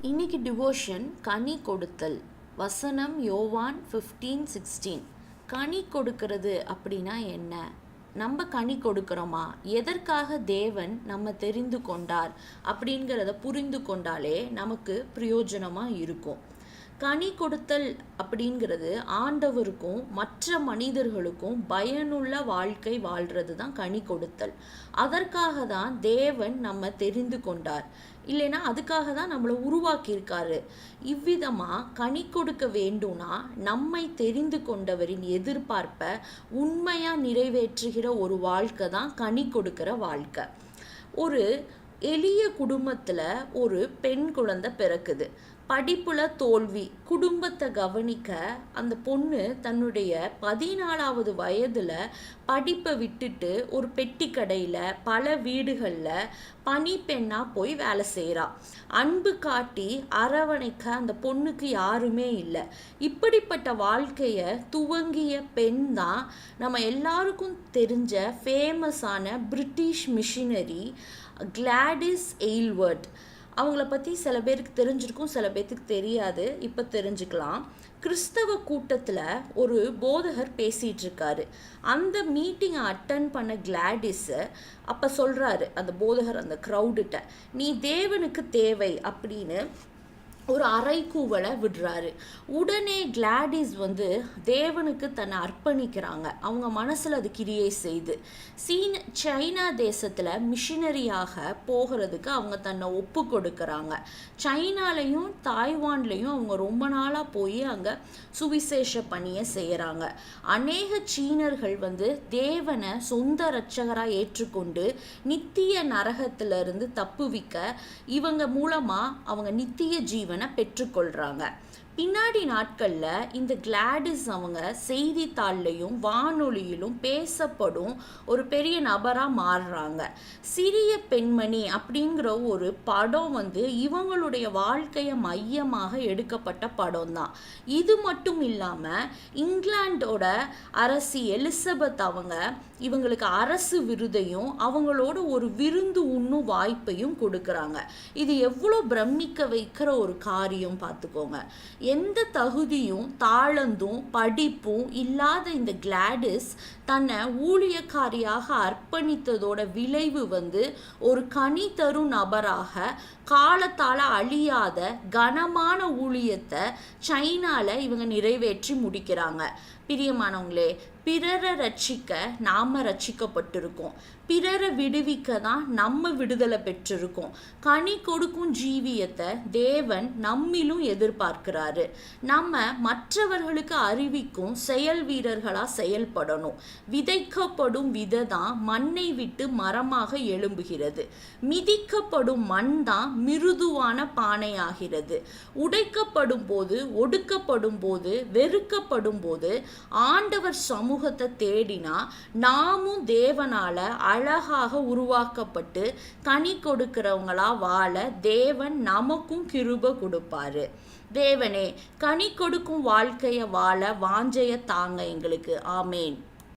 இன்னைக்கு டிவோஷன் கனி கொடுத்தல். வசனம் யோவான் ஃபிஃப்டீன் சிக்ஸ்டீன் கனி கொடுக்கிறது அப்படின்னா என்ன? நம்ம கனி கொடுக்கிறோமா? எதற்காக தேவன் நம்ம தெரிந்து கொண்டார்? அப்படிங்கிறத புரிந்து கொண்டாலே நமக்கு பிரயோஜனமாக இருக்கும். கனி கொடுத்தல் அப்படிங்கிறது ஆண்டவருக்கும் மற்ற மனிதர்களுக்கும் பயனுள்ள வாழ்க்கை வாழ்றது தான் கனி கொடுத்தல். அதற்காக தான் தேவன் நம்ம தெரிந்து கொண்டார். இல்லைன்னா அதுக்காக தான் நம்மளை உருவாக்கியிருக்காரு. இவ்விதமாக கனி கொடுக்க வேண்டும்னா நம்மை தெரிந்து கொண்டவரின் எதிர்பார்ப்பை உண்மையாக நிறைவேற்றுகிற ஒரு வாழ்க்கை தான் கனி கொடுக்கிற வாழ்க்கை. ஒரு எளிய குடும்பத்தில் ஒரு பெண் குழந்தை பிறக்குது. படிப்புல தோல்வி. குடும்பத்தை கவனிக்க அந்த பொண்ணு தன்னுடைய பதினாலாவது வயதில் படிப்பை விட்டுட்டு ஒரு பெட்டி கடையில் பல வீடுகளில் பணிப்பெண்ணா போய் வேலை செய்கிறா அன்பு காட்டி அரவணைக்க அந்த பொண்ணுக்கு யாருமே இல்லை. இப்படிப்பட்ட வாழ்க்கையை துவங்கிய பெண் தான் நம்ம எல்லாருக்கும் தெரிஞ்ச ஃபேமஸான பிரிட்டிஷ் மிஷினரி கிளாடிஸ் எயில்வர்ட் அவங்கள பற்றி சில பேருக்கு தெரிஞ்சிருக்கும் சில பேர்த்துக்கு தெரியாது. இப்போ தெரிஞ்சுக்கலாம். கிறிஸ்தவ கூட்டத்தில் ஒரு போதகர் பேசிகிட்டு இருக்காரு அந்த மீட்டிங்கை அட்டன் பண்ண கிளாடிஸு அப்போ சொல்கிறாரு அந்த போதகர் அந்த க்ரௌடுகிட்ட நீ தேவனுக்கு தேவை அப்படின்னு ஒரு அரைக்கூவலை விடுறாரு. உடனே கிளாடிஸ் வந்து தேவனுக்கு தன்னை அர்ப்பணிக்கிறாங்க. அவங்க மனசில் அது கிரியை செய்து. சீன சைனா தேசத்தில் மிஷினரியாக போகிறதுக்கு அவங்க தன்னை ஒப்பு கொடுக்குறாங்க. சைனாலையும் தாய்வான்லேயும் அவங்க ரொம்ப நாளாக போய் அங்கே சுவிசேஷ பணியை செய்கிறாங்க அநேக சீனர்கள் வந்து தேவனை சொந்த இரட்சகராக ஏற்றுக்கொண்டு நித்திய நரகத்திலிருந்து தப்புவிக்க இவங்க மூலமாக அவங்க நித்திய ஜீவன் பெற்றுக்கொள்கிறாங்க பின்னாடி நாட்களில் இந்த கிளாடிஸ் அவங்க செய்தித்தாள்லையும் வானொலியிலும் பேசப்படும் ஒரு பெரிய நபராக மாறுறாங்க. சிறிய பெண்மணி அப்படிங்கிற ஒரு படம் வந்து இவங்களுடைய வாழ்க்கையை மையமாக எடுக்கப்பட்ட படம் தான் இது மட்டும் இல்லாமல் இங்கிலாண்டோட அரசி எலிசபெத் அவங்க இவங்களுக்கு அரசு விருதையும் அவங்களோட ஒரு விருந்து உண்ணும் வாய்ப்பையும் கொடுக்குறாங்க. இது எவ்வளோ பிரமிக்க வைக்கிற ஒரு காரியம் பார்த்துக்கோங்க எந்த தகுதியும் தாளந்தும் படிப்பும் இல்லாத இந்த கிளாடிஸ் தன்னை ஊழியக்காரியாக அர்ப்பணித்ததோட விளைவு வந்து ஒரு கனி தரும் நபராக காலத்தால் அழியாத கனமான ஊழியத்தை சைனாவில் இவங்க நிறைவேற்றி முடிக்கிறாங்க. பிரியமானவங்களே பிறரை ரட்சிக்க நாம் ரட்சிக்கப்பட்டிருக்கோம். பிறரை விடுவிக்க தான் நம்ம விடுதலை பெற்றிருக்கோம். கனி கொடுக்கும் ஜீவியத்தை தேவன் நம்மிலும் எதிர்பார்க்கிறாரு. நம்ம மற்றவர்களுக்கு அறிவிக்கும் செயல் வீரர்களாக செயல்படணும். விதைக்கப்படும் விதை தான் மண்ணை விட்டு மரமாக எழும்புகிறது. மிதிக்கப்படும் மண் தான் மிருதுவான பானையாகிறது. உடைக்கப்படும் போது ஒடுக்கப்படும் போது வெறுக்கப்படும் போது ஆண்டவர் சமூகத்தை தேடினா நாமும் தேவனால அழகாக உருவாக்கப்பட்டு கனி கொடுக்கிறவங்களா வாழ தேவன் நமக்கும் கிருப கொடுப்பாரு. தேவனே கனி கொடுக்கும் வாழ்க்கைய வாழ வாஞ்சைய தாங்க எங்களுக்கு. ஆமேன்.